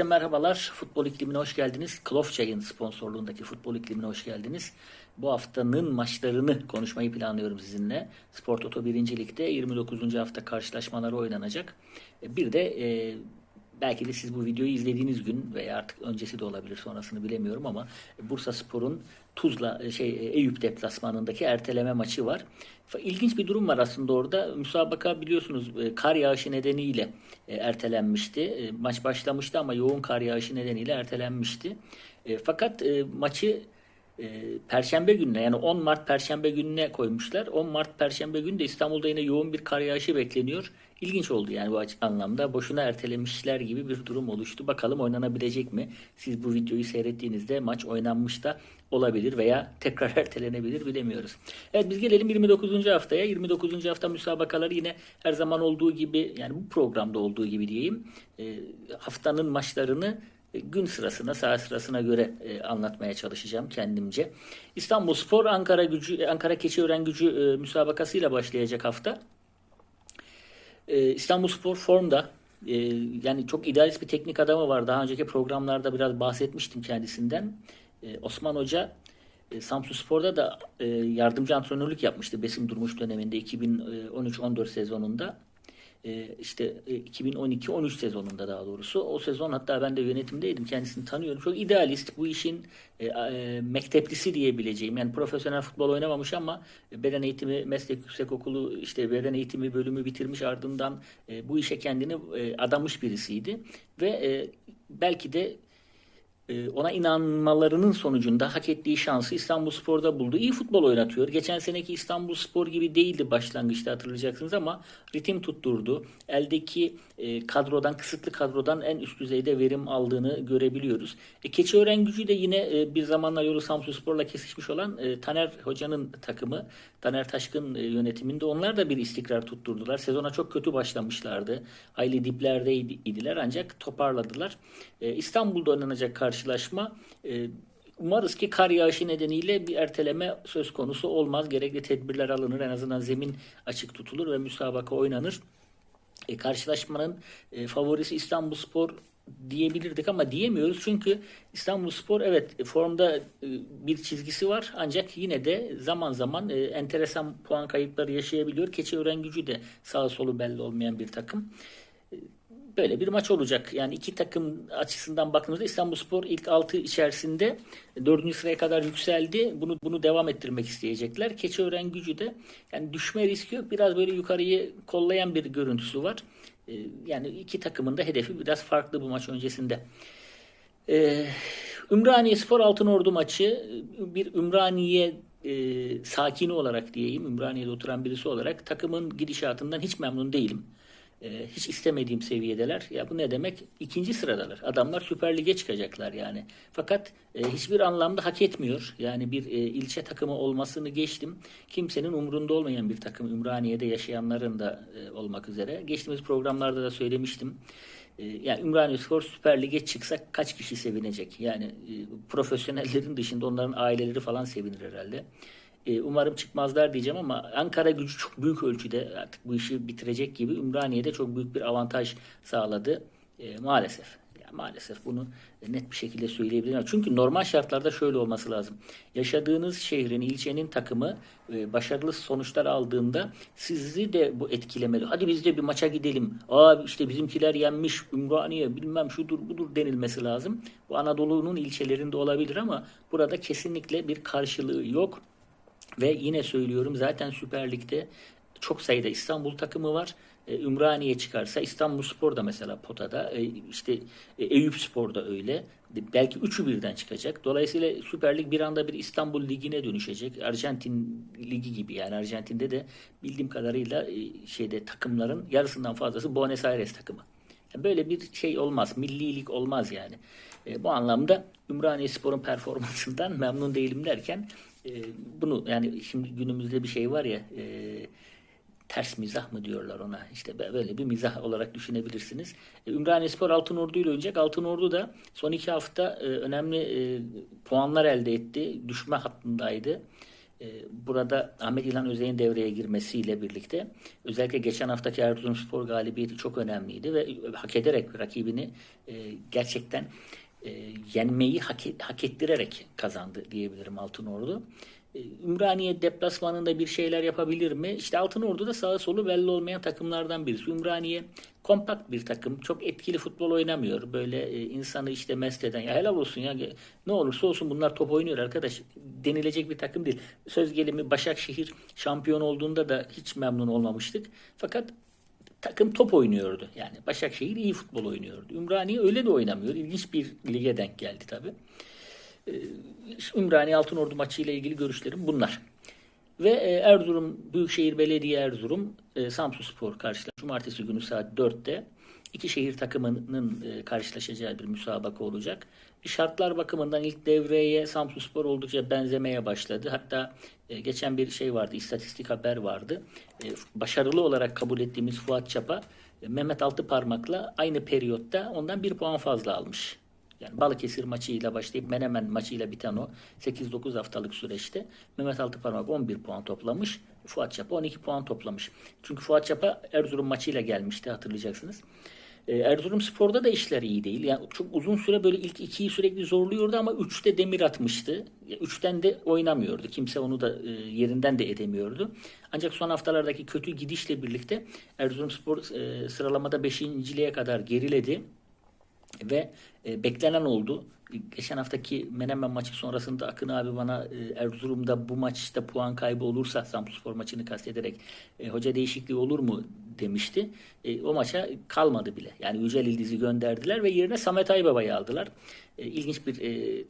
Herkese merhabalar. Futbol iklimine hoş geldiniz. Klof sponsorluğundaki futbol iklimine hoş geldiniz. Bu haftanın maçlarını konuşmayı planlıyorum sizinle. Spor Toto 1. Lig'de 29. hafta karşılaşmaları oynanacak. Bir de e, belki de siz bu videoyu izlediğiniz gün veya artık öncesi de olabilir sonrasını bilemiyorum ama Bursa Spor'un Tuzla şey Eyüp deplasmanındaki erteleme maçı var. İlginç bir durum var aslında orada. Müsabaka biliyorsunuz e, kar yağışı nedeniyle e, ertelenmişti. E, maç başlamıştı ama yoğun kar yağışı nedeniyle ertelenmişti. Fakat maçı Perşembe gününe yani 10 Mart Perşembe gününe koymuşlar. 10 Mart Perşembe günü de İstanbul'da yine yoğun bir kar yağışı bekleniyor. İlginç oldu yani bu anlamda. Boşuna ertelemişler gibi bir durum oluştu. Bakalım oynanabilecek mi? Siz bu videoyu seyrettiğinizde maç oynanmış da olabilir veya tekrar ertelenebilir bilemiyoruz. Evet biz gelelim 29. haftaya. 29. hafta müsabakaları yine her zaman olduğu gibi yani bu programda olduğu gibi diyeyim. E, haftanın maçlarını gün sırasına, saat sırasına göre e, anlatmaya çalışacağım kendimce. İstanbul Spor Ankara Gücü Ankara Keçiören Gücü e, müsabakasıyla başlayacak hafta. E, İstanbul Spor formda. E, yani çok idealist bir teknik adamı var. Daha önceki programlarda biraz bahsetmiştim kendisinden. E, Osman Hoca e, Samsun Spor'da da e, yardımcı antrenörlük yapmıştı Besim Durmuş döneminde 2013-14 sezonunda. E, işte 2012-13 e, sezonunda daha doğrusu. O sezon hatta ben de yönetimdeydim. Kendisini tanıyorum. Çok idealist. Bu işin e, e, mekteplisi diyebileceğim. Yani profesyonel futbol oynamamış ama beden eğitimi meslek yüksekokulu işte beden eğitimi bölümü bitirmiş ardından e, bu işe kendini e, adamış birisiydi. Ve e, belki de ee, ona inanmalarının sonucunda hak ettiği şansı İstanbul Spor'da buldu. İyi futbol oynatıyor. Geçen seneki İstanbul Spor gibi değildi başlangıçta hatırlayacaksınız ama ritim tutturdu. Eldeki e, kadrodan, kısıtlı kadrodan en üst düzeyde verim aldığını görebiliyoruz. E, Keçiören gücü de yine e, bir zamanlar yolu Samsun Spor'la kesişmiş olan e, Taner Hoca'nın takımı, Taner Taşkın e, yönetiminde onlar da bir istikrar tutturdular. Sezona çok kötü başlamışlardı. Hayli diplerdeydiler ancak toparladılar. E, İstanbul'da oynanacak karşılaşma e, Umarız ki kar yağışı nedeniyle bir erteleme söz konusu olmaz. Gerekli tedbirler alınır. En azından zemin açık tutulur ve müsabaka oynanır. E, karşılaşmanın e, favorisi İstanbulspor diyebilirdik ama diyemiyoruz çünkü İstanbulspor evet formda e, bir çizgisi var ancak yine de zaman zaman e, enteresan puan kayıpları yaşayabiliyor. Keçiören gücü de sağ solu belli olmayan bir takım böyle bir maç olacak. Yani iki takım açısından baktığımızda İstanbulspor ilk 6 içerisinde 4. sıraya kadar yükseldi. Bunu bunu devam ettirmek isteyecekler. Keçiören gücü de yani düşme riski yok. Biraz böyle yukarıyı kollayan bir görüntüsü var. Ee, yani iki takımın da hedefi biraz farklı bu maç öncesinde. Ee, Ümraniye Spor Altın maçı bir Ümraniye e, sakini olarak diyeyim, Ümraniye'de oturan birisi olarak takımın gidişatından hiç memnun değilim e, hiç istemediğim seviyedeler. Ya bu ne demek? İkinci sıradalar. Adamlar Süper Lig'e çıkacaklar yani. Fakat e, hiçbir anlamda hak etmiyor. Yani bir e, ilçe takımı olmasını geçtim. Kimsenin umrunda olmayan bir takım Ümraniye'de yaşayanların da e, olmak üzere. Geçtiğimiz programlarda da söylemiştim. E, yani Ümraniye Spor Süper Lig'e çıksak kaç kişi sevinecek? Yani e, profesyonellerin dışında onların aileleri falan sevinir herhalde. E, umarım çıkmazlar diyeceğim ama Ankara gücü çok büyük ölçüde artık bu işi bitirecek gibi Ümraniye'de çok büyük bir avantaj sağladı e, maalesef. Yani maalesef bunu net bir şekilde söyleyebilirim. Çünkü normal şartlarda şöyle olması lazım. Yaşadığınız şehrin, ilçenin takımı e, başarılı sonuçlar aldığında sizi de bu etkilemeli. Hadi biz de bir maça gidelim. Aa işte bizimkiler yenmiş Ümraniye bilmem şudur budur denilmesi lazım. Bu Anadolu'nun ilçelerinde olabilir ama burada kesinlikle bir karşılığı yok. Ve yine söylüyorum zaten Süper Lig'de çok sayıda İstanbul takımı var. E, Ümraniye çıkarsa İstanbul Spor da mesela potada. E, işte e, Eyüp Spor da öyle. Belki üçü birden çıkacak. Dolayısıyla Süper Lig bir anda bir İstanbul Ligi'ne dönüşecek. Arjantin Ligi gibi yani Arjantin'de de bildiğim kadarıyla şeyde takımların yarısından fazlası Buenos Aires takımı. Böyle bir şey olmaz. Millilik olmaz yani. bu anlamda Ümraniye Spor'un performansından memnun değilim derken e, bunu yani şimdi günümüzde bir şey var ya e, ters mizah mı diyorlar ona işte böyle bir mizah olarak düşünebilirsiniz. E, Ümraniye Spor Altın Ordu ile oynayacak. Altın Ordu da son iki hafta e, önemli e, puanlar elde etti. Düşme hattındaydı. E, burada Ahmet İlhan Özey'in devreye girmesiyle birlikte özellikle geçen haftaki Erzurumspor galibiyeti çok önemliydi ve hak ederek rakibini e, gerçekten e, yenmeyi hak, hak ettirerek kazandı diyebilirim Altınordu. E, Ümraniye deplasmanında bir şeyler yapabilir mi? İşte Altınordu da sağı solu belli olmayan takımlardan birisi. Ümraniye kompakt bir takım. Çok etkili futbol oynamıyor. Böyle e, insanı işte mest eden. Ya helal olsun ya. Ne olursa olsun bunlar top oynuyor arkadaş. Denilecek bir takım değil. Söz gelimi Başakşehir şampiyon olduğunda da hiç memnun olmamıştık. Fakat takım top oynuyordu. Yani Başakşehir iyi futbol oynuyordu. Ümraniye öyle de oynamıyor. İlginç bir lige denk geldi tabii. Ee, Ümraniye Altınordu maçı ile ilgili görüşlerim bunlar. Ve e, Erzurum Büyükşehir Belediye Erzurum e, Samsun Spor karşılaşacak. Cumartesi günü saat 4'te iki şehir takımının e, karşılaşacağı bir müsabaka olacak. Şartlar bakımından ilk devreye Samsun Spor oldukça benzemeye başladı. Hatta geçen bir şey vardı, istatistik haber vardı. Başarılı olarak kabul ettiğimiz Fuat Çapa Mehmet Altıparmak'la aynı periyotta ondan bir puan fazla almış. Yani Balıkesir maçıyla başlayıp Menemen maçıyla biten o 8-9 haftalık süreçte Mehmet Altıparmak 11 puan toplamış. Fuat Çapa 12 puan toplamış. Çünkü Fuat Çapa Erzurum maçıyla gelmişti hatırlayacaksınız. Ee, Erzurum Spor'da da işler iyi değil. Yani çok uzun süre böyle ilk ikiyi sürekli zorluyordu ama üçte demir atmıştı. Üçten de oynamıyordu. Kimse onu da e, yerinden de edemiyordu. Ancak son haftalardaki kötü gidişle birlikte Erzurum Spor e, sıralamada beşinciliğe kadar geriledi. Ve e, beklenen oldu. Geçen haftaki Menemen maçı sonrasında Akın abi bana e, Erzurum'da bu maçta puan kaybı olursa Samsunspor maçını kastederek e, hoca değişikliği olur mu demişti. E, o maça kalmadı bile. Yani Yücel İldiz'i gönderdiler ve yerine Samet Aybaba'yı aldılar. E, ilginç bir e,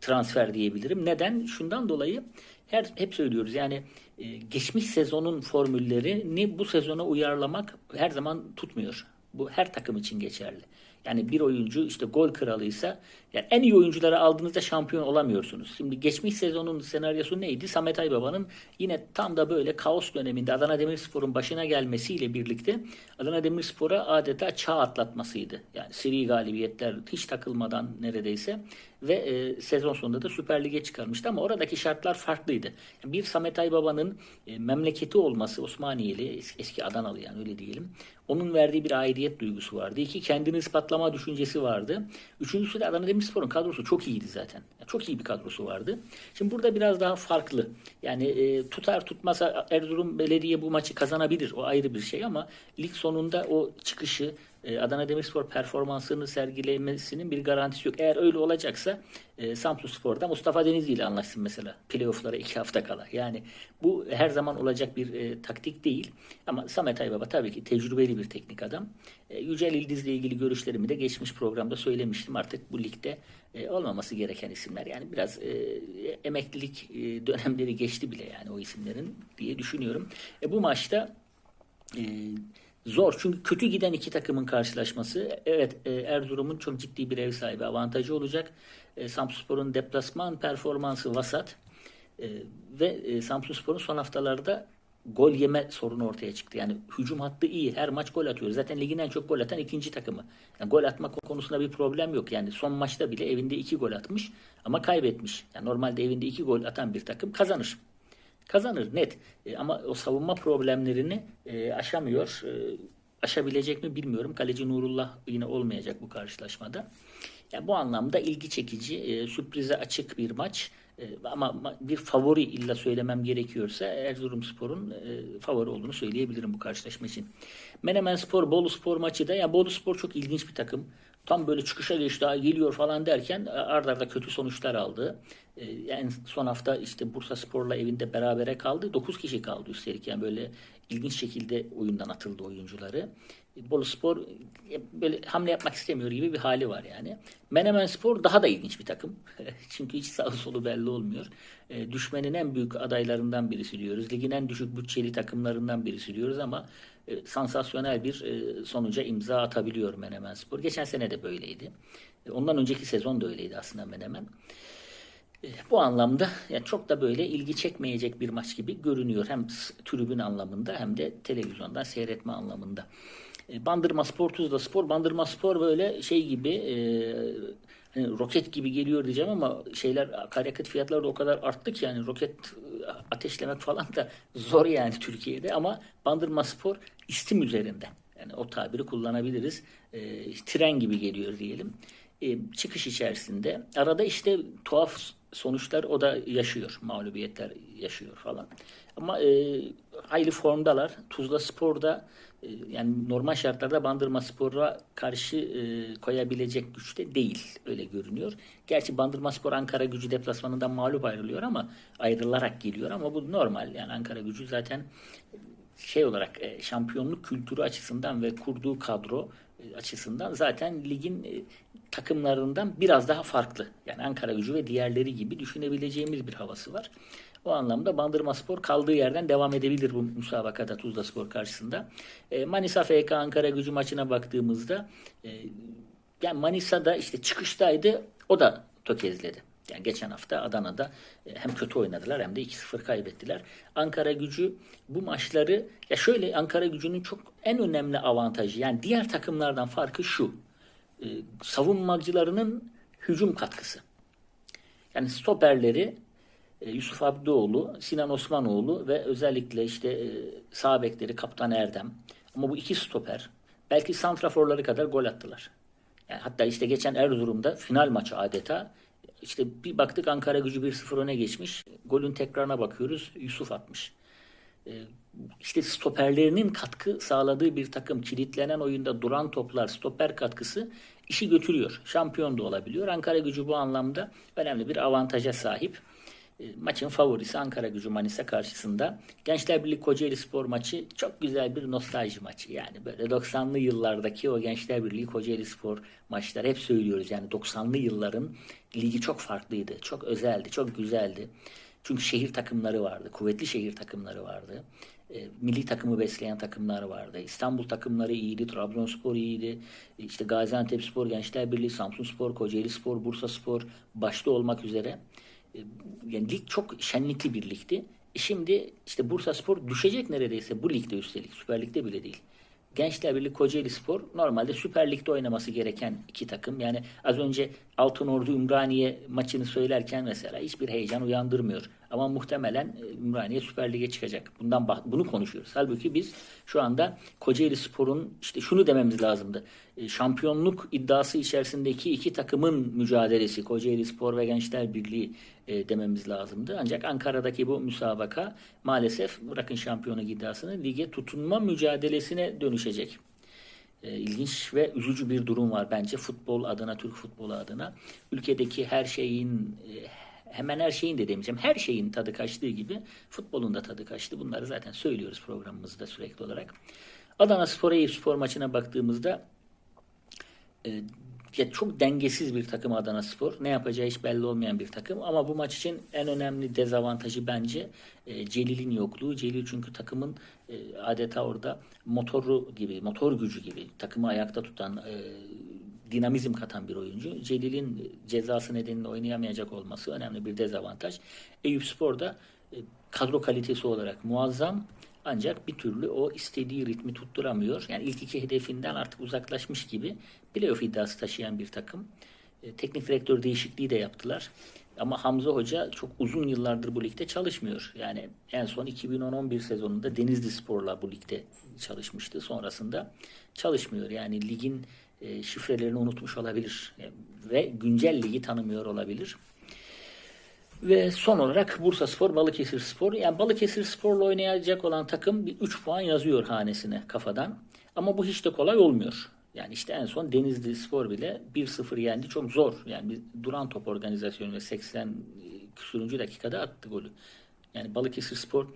transfer diyebilirim. Neden? Şundan dolayı her hep söylüyoruz yani e, geçmiş sezonun formüllerini bu sezona uyarlamak her zaman tutmuyor. Bu her takım için geçerli. Yani bir oyuncu işte gol kralıysa yani en iyi oyuncuları aldığınızda şampiyon olamıyorsunuz. Şimdi geçmiş sezonun senaryosu neydi? Samet Aybaba'nın yine tam da böyle kaos döneminde Adana Demirspor'un başına gelmesiyle birlikte Adana Demirspor'a adeta çağ atlatmasıydı. Yani seri galibiyetler hiç takılmadan neredeyse ve e, sezon sonunda da Süper Lig'e çıkarmıştı ama oradaki şartlar farklıydı. bir Samet Aybaba'nın e, memleketi olması Osmaniyeli, eski, Adanalı yani öyle diyelim. Onun verdiği bir aidiyet duygusu vardı. İki kendini ispatlama düşüncesi vardı. Üçüncüsü de Adana Demirspor'un kadrosu çok iyiydi zaten. çok iyi bir kadrosu vardı. Şimdi burada biraz daha farklı. Yani e, tutar tutmasa Erzurum Belediye bu maçı kazanabilir. O ayrı bir şey ama lig sonunda o çıkışı e, Adana Demirspor performansını sergilemesinin bir garantisi yok. Eğer öyle olacaksa e, Samsun Spor'da Mustafa Denizli ile anlaşsın mesela playoff'lara iki hafta kala. Yani bu her zaman olacak bir e, taktik değil. Ama Samet Aybaba tabii ki tecrübeli bir teknik adam. E, Yücel İldiz'le ilgili görüşlerimi de geçmiş programda söylemiştim. Artık bu ligde e, olmaması gereken isimler. Yani biraz e, emeklilik e, dönemleri geçti bile yani o isimlerin diye düşünüyorum. E, bu maçta e, Zor çünkü kötü giden iki takımın karşılaşması. Evet e, Erzurum'un çok ciddi bir ev sahibi avantajı olacak. E, Samsunspor'un deplasman performansı vasat. E, ve e, Samsunspor'un son haftalarda gol yeme sorunu ortaya çıktı. Yani hücum hattı iyi. Her maç gol atıyor. Zaten ligin en çok gol atan ikinci takımı. Yani gol atmak konusunda bir problem yok. Yani son maçta bile evinde iki gol atmış ama kaybetmiş. Yani normalde evinde iki gol atan bir takım kazanır kazanır net. E, ama o savunma problemlerini e, aşamıyor. E, aşabilecek mi bilmiyorum. Kaleci Nurullah yine olmayacak bu karşılaşmada. Yani bu anlamda ilgi çekici, e, sürprize açık bir maç. E, ama bir favori illa söylemem gerekiyorsa Erzurumspor'un e, favori olduğunu söyleyebilirim bu karşılaşma için. Menemen Spor, Bolu Spor maçı da, yani Bolu Spor çok ilginç bir takım tam böyle çıkışa geçti geliyor falan derken e, ardarda arda kötü sonuçlar aldı. E, en son hafta işte Bursa Spor'la evinde berabere kaldı. 9 kişi kaldı üstelik yani böyle ilginç şekilde oyundan atıldı oyuncuları. Bolu Spor e, böyle hamle yapmak istemiyor gibi bir hali var yani. Menemen Spor daha da ilginç bir takım. Çünkü hiç sağ solu belli olmuyor. düşmenin en büyük adaylarından birisi diyoruz. Ligin en düşük bütçeli takımlarından birisi diyoruz ama e, sansasyonel bir e, sonuca imza atabiliyor Menemen Spor. Geçen sene de böyleydi. E, ondan önceki sezon da öyleydi aslında Menemen. Bu anlamda yani çok da böyle ilgi çekmeyecek bir maç gibi görünüyor. Hem tribün anlamında hem de televizyondan seyretme anlamında. Bandırma Spor Tuzla Spor. Bandırma Spor böyle şey gibi hani roket gibi geliyor diyeceğim ama şeyler akaryakıt fiyatları da o kadar arttı ki yani roket ateşlemek falan da zor yani Türkiye'de ama Bandırma Spor istim üzerinde. Yani o tabiri kullanabiliriz. E, tren gibi geliyor diyelim. E, çıkış içerisinde arada işte tuhaf sonuçlar o da yaşıyor. Mağlubiyetler yaşıyor falan. Ama e, hayli formdalar. Tuzla Spor'da e, yani normal şartlarda Bandırma Spor'a karşı e, koyabilecek güçte değil. Öyle görünüyor. Gerçi Bandırma Spor Ankara gücü deplasmanından mağlup ayrılıyor ama ayrılarak geliyor ama bu normal. Yani Ankara gücü zaten şey olarak e, şampiyonluk kültürü açısından ve kurduğu kadro e, açısından zaten ligin e, takımlarından biraz daha farklı. Yani Ankara gücü ve diğerleri gibi düşünebileceğimiz bir havası var. O anlamda Bandırma Spor kaldığı yerden devam edebilir bu müsabakada Tuzla Spor karşısında. E, Manisa FK Ankara gücü maçına baktığımızda e, yani Manisa'da işte çıkıştaydı o da tökezledi. Yani geçen hafta Adana'da e, hem kötü oynadılar hem de 2-0 kaybettiler. Ankara gücü bu maçları ya şöyle Ankara gücünün çok en önemli avantajı yani diğer takımlardan farkı şu. E, savunmacılarının hücum katkısı. Yani stoperleri e, Yusuf Abdioğlu, Sinan Osmanoğlu ve özellikle işte e, sağ bekleri Kaptan Erdem. Ama bu iki stoper belki santraforları kadar gol attılar. Yani hatta işte geçen Erzurum'da final maçı adeta işte bir baktık Ankara gücü 1-0 öne geçmiş. Golün tekrarına bakıyoruz. Yusuf atmış. E, işte stoperlerinin katkı sağladığı bir takım kilitlenen oyunda duran toplar stoper katkısı işi götürüyor. Şampiyon da olabiliyor. Ankara gücü bu anlamda önemli bir avantaja sahip. E, maçın favorisi Ankara gücü Manisa karşısında. Gençler Birliği Kocaeli Spor maçı çok güzel bir nostalji maçı. Yani böyle 90'lı yıllardaki o Gençler Birliği Kocaeli Spor maçları hep söylüyoruz. Yani 90'lı yılların ligi çok farklıydı. Çok özeldi, çok güzeldi. Çünkü şehir takımları vardı. Kuvvetli şehir takımları vardı. E, milli takımı besleyen takımlar vardı. İstanbul takımları iyiydi. Trabzonspor iyiydi. E, işte Gaziantep Spor, Gençler Birliği, Samsun Spor, Kocaeli Spor, Bursa Spor başta olmak üzere yani lig çok şenlikli bir ligdi. E şimdi işte Bursa Spor düşecek neredeyse bu ligde üstelik. Süper Lig'de bile değil. Gençler Birliği Kocaeli Spor normalde Süper Lig'de oynaması gereken iki takım. Yani az önce Altınordu Ümraniye maçını söylerken mesela hiçbir heyecan uyandırmıyor. Ama muhtemelen e, Ümraniye Süper Lig'e çıkacak. Bundan bunu konuşuyoruz. Halbuki biz şu anda Kocaeli Spor'un işte şunu dememiz lazımdı. E, şampiyonluk iddiası içerisindeki iki takımın mücadelesi Kocaeli Spor ve Gençler Birliği e, dememiz lazımdı. Ancak Ankara'daki bu müsabaka maalesef bırakın şampiyonluk iddiasını lige tutunma mücadelesine dönüşecek. İlginç ve üzücü bir durum var bence futbol adına, Türk futbolu adına. Ülkedeki her şeyin hemen her şeyin de demeyeceğim. Her şeyin tadı kaçtığı gibi futbolun da tadı kaçtı. Bunları zaten söylüyoruz programımızda sürekli olarak. Adana Spor Eyüp Spor maçına baktığımızda e, ya çok dengesiz bir takım Adana Spor. Ne yapacağı hiç belli olmayan bir takım. Ama bu maç için en önemli dezavantajı bence e, Celil'in yokluğu. Celil çünkü takımın e, adeta orada motoru gibi, motor gücü gibi takımı ayakta tutan, e, dinamizm katan bir oyuncu. Celil'in cezası nedeniyle oynayamayacak olması önemli bir dezavantaj. Eyüp Spor da e, kadro kalitesi olarak muazzam ancak bir türlü o istediği ritmi tutturamıyor. Yani ilk iki hedefinden artık uzaklaşmış gibi playoff iddiası taşıyan bir takım. E, teknik direktör değişikliği de yaptılar. Ama Hamza Hoca çok uzun yıllardır bu ligde çalışmıyor. Yani en son 2010-11 sezonunda Denizli Spor'la bu ligde çalışmıştı. Sonrasında çalışmıyor. Yani ligin e, şifrelerini unutmuş olabilir e, ve güncel ligi tanımıyor olabilir. Ve son olarak Bursa Spor, Balıkesir Spor. Yani Balıkesir Spor'la oynayacak olan takım bir 3 puan yazıyor hanesine kafadan. Ama bu hiç de kolay olmuyor. Yani işte en son Denizli Spor bile 1-0 yendi. Çok zor. Yani bir duran top organizasyonu ve 80 küsürüncü dakikada attı golü. Yani Balıkesir Spor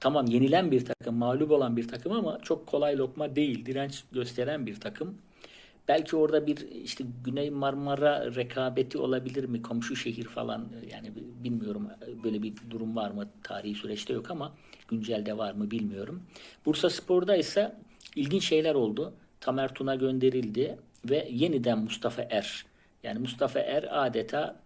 tamam yenilen bir takım, mağlup olan bir takım ama çok kolay lokma değil. Direnç gösteren bir takım. Belki orada bir işte Güney Marmara rekabeti olabilir mi? Komşu şehir falan yani bilmiyorum böyle bir durum var mı? Tarihi süreçte yok ama güncelde var mı bilmiyorum. Bursa Spor'da ise ilginç şeyler oldu. Tamer Tuna gönderildi ve yeniden Mustafa Er. Yani Mustafa Er adeta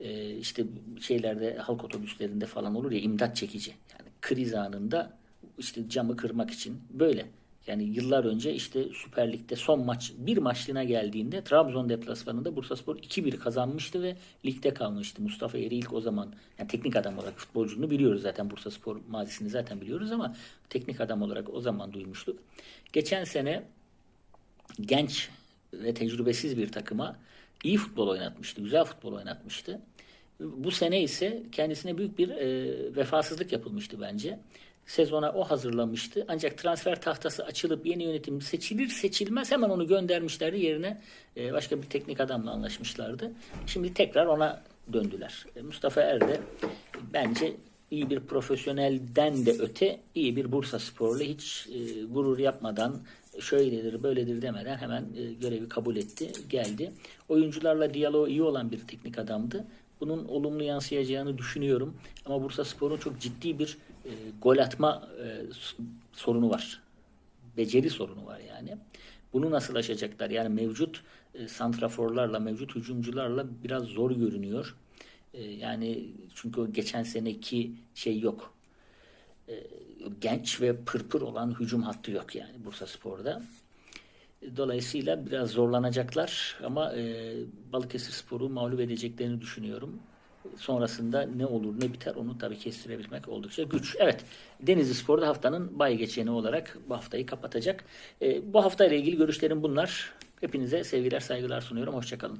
e, işte şeylerde halk otobüslerinde falan olur ya imdat çekici. Yani kriz anında işte camı kırmak için böyle. Yani yıllar önce işte Süper Lig'de son maç bir maçlığına geldiğinde Trabzon deplasmanında Bursaspor 2-1 kazanmıştı ve ligde kalmıştı. Mustafa Eri ilk o zaman yani teknik adam olarak futbolcunu biliyoruz zaten Bursaspor mazisini zaten biliyoruz ama teknik adam olarak o zaman duymuştuk. Geçen sene genç ve tecrübesiz bir takıma iyi futbol oynatmıştı. Güzel futbol oynatmıştı. Bu sene ise kendisine büyük bir e, vefasızlık yapılmıştı bence. Sezona o hazırlamıştı. Ancak transfer tahtası açılıp yeni yönetim seçilir seçilmez hemen onu göndermişlerdi. Yerine e, başka bir teknik adamla anlaşmışlardı. Şimdi tekrar ona döndüler. E, Mustafa Er de bence iyi bir profesyonelden de öte iyi bir Bursa sporlu hiç e, gurur yapmadan şöyledir böyledir demeden hemen görevi kabul etti geldi. Oyuncularla diyaloğu iyi olan bir teknik adamdı. Bunun olumlu yansıyacağını düşünüyorum. Ama Bursa Spor'un çok ciddi bir e, gol atma e, sorunu var. Beceri sorunu var yani. Bunu nasıl aşacaklar? Yani mevcut e, santraforlarla, mevcut hücumcularla biraz zor görünüyor. E, yani çünkü o geçen seneki şey yok. E, genç ve pırpır olan hücum hattı yok yani Bursa Spor'da. Dolayısıyla biraz zorlanacaklar ama e, Balıkesir Spor'u mağlup edeceklerini düşünüyorum. Sonrasında ne olur ne biter onu tabii kestirebilmek oldukça güç. Evet Denizli Spor'da haftanın bay geçeni olarak bu haftayı kapatacak. E, bu haftayla ilgili görüşlerim bunlar. Hepinize sevgiler saygılar sunuyorum. Hoşçakalın.